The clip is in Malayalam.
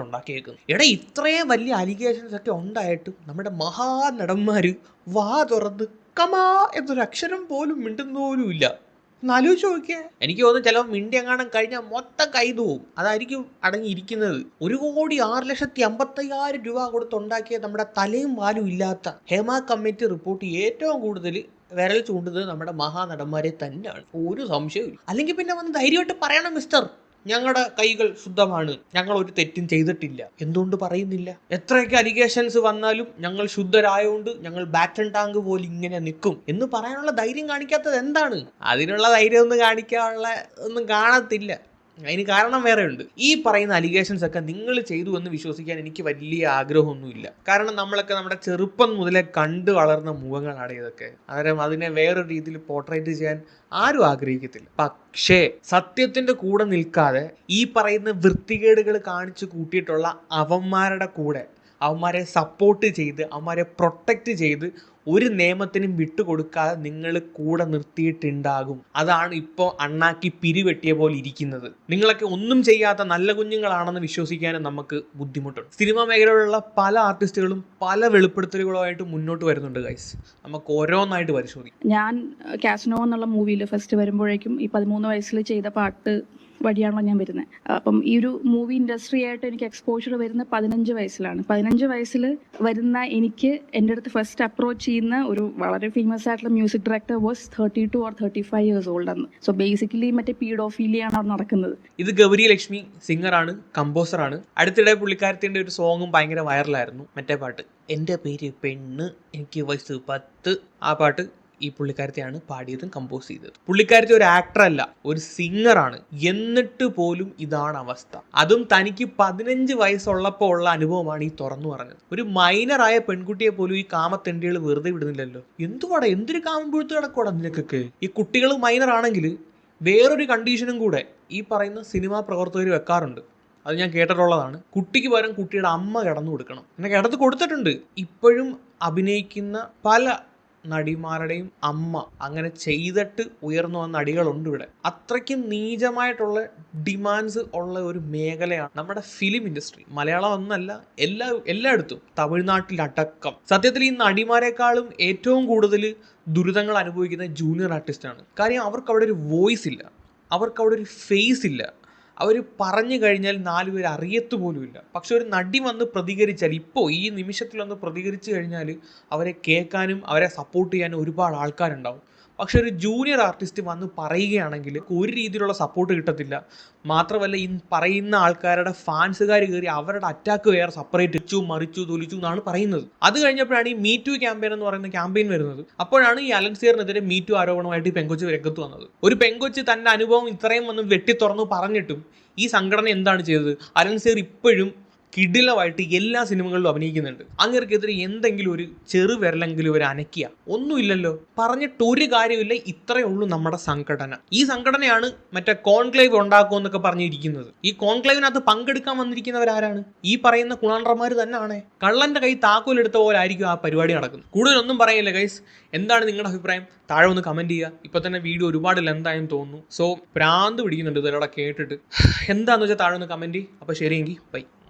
ഉണ്ടാക്കിയേക്കുന്നത് എടാ ഇത്രയും വലിയ അലിഗേഷൻസ് ഒക്കെ ഉണ്ടായിട്ടും നമ്മുടെ മഹാനടന്മാർ വാ തുറന്ന് കമാ എന്നൊരു അക്ഷരം പോലും മിണ്ടുന്ന പോലും ഇല്ല ഒന്ന് ആലോചിച്ച് എനിക്ക് തോന്നുന്നു ചിലപ്പോൾ മിണ്ടി എങ്ങാനും കഴിഞ്ഞാൽ മൊത്തം കൈതു പോകും അതായിരിക്കും അടങ്ങിയിരിക്കുന്നത്. ഒരു കോടി ആറ് ലക്ഷത്തി അമ്പത്തയ്യായിരം രൂപ കൊടുത്തുണ്ടാക്കിയ നമ്മുടെ തലയും വാലും ഇല്ലാത്ത ഹേമ കമ്മിറ്റി റിപ്പോർട്ട് ഏറ്റവും കൂടുതൽ വിരൽ ചൂണ്ടുന്നത് നമ്മുടെ മഹാനടന്മാരെ തന്നെയാണ്. ഒരു സംശയവും അല്ലെങ്കിൽ പിന്നെ വന്ന് ധൈര്യമായിട്ട് പറയണം മിസ്റ്റർ ഞങ്ങളുടെ കൈകൾ ശുദ്ധമാണ്. ഞങ്ങൾ ഒരു തെറ്റും ചെയ്തിട്ടില്ല. എന്തുകൊണ്ട് പറയുന്നില്ല? എത്രയൊക്കെ അലിഗേഷൻസ് വന്നാലും ഞങ്ങൾ ശുദ്ധരായതുകൊണ്ട് ഞങ്ങൾ ബാറ്റൺ ടാങ്ക് പോലെ ഇങ്ങനെ നിൽക്കും എന്ന് പറയാനുള്ള ധൈര്യം കാണിക്കാത്തത് എന്താണ്? അതിനുള്ള ധൈര്യം ഒന്നും കാണിക്കാനുള്ള ഒന്നും കാണത്തില്ല. അതിന് കാരണം വേറെ ഉണ്ട് ഈ പറയുന്ന അലിഗേഷൻസ് ഒക്കെ നിങ്ങൾ ചെയ്തു എന്ന് വിശ്വസിക്കാൻ എനിക്ക് വലിയ ആഗ്രഹമൊന്നുമില്ല. കാരണം നമ്മളൊക്കെ നമ്മുടെ ചെറുപ്പം മുതലേ കണ്ടു വളർന്ന മുഖങ്ങളാണ് ഇതൊക്കെ. അന്നേരം അതിനെ വേറൊരു രീതിയിൽ പോർട്രേറ്റ് ചെയ്യാൻ ആരും ആഗ്രഹിക്കത്തില്ല. പക്ഷേ സത്യത്തിന്റെ കൂടെ നിൽക്കാതെ ഈ പറയുന്ന വൃത്തികേടുകൾ കാണിച്ചു കൂട്ടിയിട്ടുള്ള അവന്മാരുടെ കൂടെ അവന്മാരെ സപ്പോർട്ട് ചെയ്ത് അവന്മാരെ പ്രൊട്ടക്റ്റ് ചെയ്ത് ഒരു നിയമത്തിനും വിട്ടുകൊടുക്കാതെ നിങ്ങൾ കൂടെ നിർത്തിയിട്ടുണ്ടാകും. അതാണ് ഇപ്പോൾ അണ്ണാക്കി പിരിവെട്ടിയ പോലെ ഇരിക്കുന്നത്. നിങ്ങളൊക്കെ ഒന്നും ചെയ്യാത്ത നല്ല കുഞ്ഞുങ്ങളാണെന്ന് വിശ്വസിക്കാനും നമുക്ക് ബുദ്ധിമുട്ടുണ്ട്. സിനിമാ മേഖലയിലുള്ള പല ആർട്ടിസ്റ്റുകളും പല വെളിപ്പെടുത്തലുകളുമായിട്ട് മുന്നോട്ട് വരുന്നുണ്ട് ഗൈസ് നമുക്ക് ഓരോന്നായിട്ട് പരിശോധിക്കാം. ഞാൻ കാസ്നോ എന്നുള്ള മൂവിയിൽ ഫസ്റ്റ് വരുമ്പോഴേക്കും ഈ പതിമൂന്ന് വയസ്സിൽ ചെയ്ത പാട്ട് വഴിയാണല്ലോ ഞാൻ വരുന്നത് അപ്പം ഈ ഒരു മൂവി ഇൻഡസ്ട്രി ആയിട്ട് എനിക്ക് എക്സ്പോഷർ വരുന്ന പതിനഞ്ച് വയസ്സിലാണ്. പതിനഞ്ച് വയസ്സിൽ വരുന്ന എനിക്ക് എന്റെ അടുത്ത് ഫസ്റ്റ് അപ്രോച്ച് ചെയ്യുന്ന ഒരു വളരെ ഫേമസ് ആയിട്ടുള്ള music director was thirty two or thirty five years old ആണ് സോ ബേസിക്കലി മറ്റേ പീഡോഫീലിയാണ് അവിടെ നടക്കുന്നത്. ഇത് ഗൗരി ലക്ഷ്മി സിംഗർ സിംഗറാണ് കമ്പോസറാണ് അടുത്തിടെ പുള്ളിക്കാരത്തിന്റെ ഒരു സോങ്ങും ഭയങ്കര വൈറലായിരുന്നു മറ്റേ പാട്ട് എന്റെ പേര് പെണ്ണ് എനിക്ക് വയസ്സ് പത്ത്. ആ പാട്ട് ഈ പുള്ളിക്കാരത്തെയാണ് പാടിയതും കമ്പോസ് ചെയ്തത്. പുള്ളിക്കാരത്തെ ഒരു ആക്ടർ അല്ല ഒരു സിംഗറാണ് എന്നിട്ട് പോലും ഇതാണ് അവസ്ഥ. അതും തനിക്ക് പതിനഞ്ച് വയസ്സുള്ളപ്പോൾ ഉള്ള അനുഭവമാണ് ഈ തുറന്നു പറഞ്ഞത്. ഒരു മൈനറായ പെൺകുട്ടിയെ പോലും ഈ കാമത്തെണ്ടികൾ വെറുതെ വിടുന്നില്ലല്ലോ. എന്തുവാടാ എന്തൊരു കാമം പുഴുത്ത് കിടക്കോടാ നിനക്കൊക്കെ? ഈ കുട്ടികൾ മൈനർ ആണെങ്കിൽ വേറൊരു കണ്ടീഷനും കൂടെ ഈ പറയുന്ന സിനിമാ പ്രവർത്തകർ വെക്കാറുണ്ട്. അത് ഞാൻ കേട്ടിട്ടുള്ളതാണ്. കുട്ടിക്ക് പകരം കുട്ടിയുടെ അമ്മ കിടന്നു കൊടുക്കണം. എന്നെ കിടത്ത് കൊടുത്തിട്ടുണ്ട്. ഇപ്പോഴും അഭിനയിക്കുന്ന പല നടിമാരുടെയും അമ്മ അങ്ങനെ ചെയ്തിട്ട് ഉയർന്നു വന്ന നടികളുണ്ട് ഇവിടെ. അത്രയ്ക്കും നീചമായിട്ടുള്ള ഡിമാൻഡ്സ് ഉള്ള ഒരു മേഖലയാണ് നമ്മുടെ ഫിലിം ഇൻഡസ്ട്രി മലയാളം ഒന്നല്ല എല്ലാ എല്ലായിടത്തും. തമിഴ്നാട്ടിലടക്കം സത്യത്തിൽ ഈ നടിമാരെക്കാളും ഏറ്റവും കൂടുതൽ ദുരിതങ്ങൾ അനുഭവിക്കുന്ന ജൂനിയർ ആർട്ടിസ്റ്റാണ് കാര്യം അവർക്ക് അവിടെ ഒരു വോയിസ് ഇല്ല. അവർക്ക് അവിടെ ഒരു ഫേസ് ഇല്ല. അവർ പറഞ്ഞു കഴിഞ്ഞാൽ നാലുപേർ അറിയത്തു പോലുമില്ല. പക്ഷെ ഒരു നടി വന്ന് പ്രതികരിച്ചാൽ ഇപ്പോൾ ഈ നിമിഷത്തിൽ വന്ന് പ്രതികരിച്ചു കഴിഞ്ഞാൽ അവരെ കേൾക്കാനും അവരെ സപ്പോർട്ട് ചെയ്യാനും ഒരുപാട് ആൾക്കാരുണ്ടാവും. പക്ഷെ ഒരു ജൂനിയർ ആർട്ടിസ്റ്റ് വന്ന് പറയുകയാണെങ്കിൽ ഒരു രീതിയിലുള്ള സപ്പോർട്ട് കിട്ടത്തില്ല. മാത്രമല്ല ഈ പറയുന്ന ആൾക്കാരുടെ ഫാൻസുകാർ കയറി അവരുടെ അറ്റാക്ക് വേറെ സെപ്പറേറ്റ് ഇച്ചു മറിച്ചു തൊലിച്ചു എന്നാണ് പറയുന്നത്. അത് കഴിഞ്ഞപ്പോഴാണ് ഈ മീ ടു ക്യാമ്പയിൻ എന്ന് പറയുന്ന ക്യാമ്പയിൻ വരുന്നത്. അപ്പോഴാണ് ഈ അലൻസിയറിനെതിരെ മീ ടു ആരോപണമായിട്ട് ഈ പെങ്കൊച്ച് രംഗത്ത് വന്നത്. ഒരു പെങ്കൊച്ച് തന്റെ അനുഭവം ഇത്രയും വന്ന് വെട്ടി തുറന്നു പറഞ്ഞിട്ടും ഈ സംഘടന എന്താണ് ചെയ്തത്? അലൻസിയർ ഇപ്പോഴും കിടിലമായിട്ട് എല്ലാ സിനിമകളിലും അഭിനയിക്കുന്നുണ്ട്. അങ്ങേർക്കെതിരെ എന്തെങ്കിലും ഒരു ചെറു വിരലെങ്കിലും ഒരു അനക്കിയ ഒന്നുമില്ലല്ലോ. പറഞ്ഞിട്ട് ഒരു കാര്യമില്ല ഇത്രയേ ഉള്ളൂ നമ്മുടെ സംഘടന. ഈ സംഘടനയാണ് മറ്റേ കോൺക്ലേവ് ഉണ്ടാക്കുമെന്നൊക്കെ പറഞ്ഞിരിക്കുന്നത്. ഈ കോൺക്ലേവിനകത്ത് പങ്കെടുക്കാൻ വന്നിരിക്കുന്നവരാരാണ്? ഈ പറയുന്ന കുണാണ്ടർമാർ തന്നെയാണ് കള്ളന്റെ കൈ താക്കോലെടുത്ത പോലെ ആയിരിക്കും ആ പരിപാടി നടക്കുന്നത്. കൂടുതലൊന്നും പറയില്ല ഗൈസ് എന്താണ് നിങ്ങളുടെ അഭിപ്രായം? താഴെ ഒന്ന് കമന്റ് ചെയ്യുക. ഇപ്പൊ തന്നെ വീഡിയോ ഒരുപാട് ലെന്തായെന്ന് തോന്നുന്നു. സോ പ്രാന്ത് പിടിക്കുന്നുണ്ട് ഇതിലൂടെ കേട്ടിട്ട്. എന്താന്ന് വെച്ചാൽ താഴെ ഒന്ന് കമന്റ് ചെയ്യും. അപ്പോൾ ശരിയെങ്കിൽ ബൈ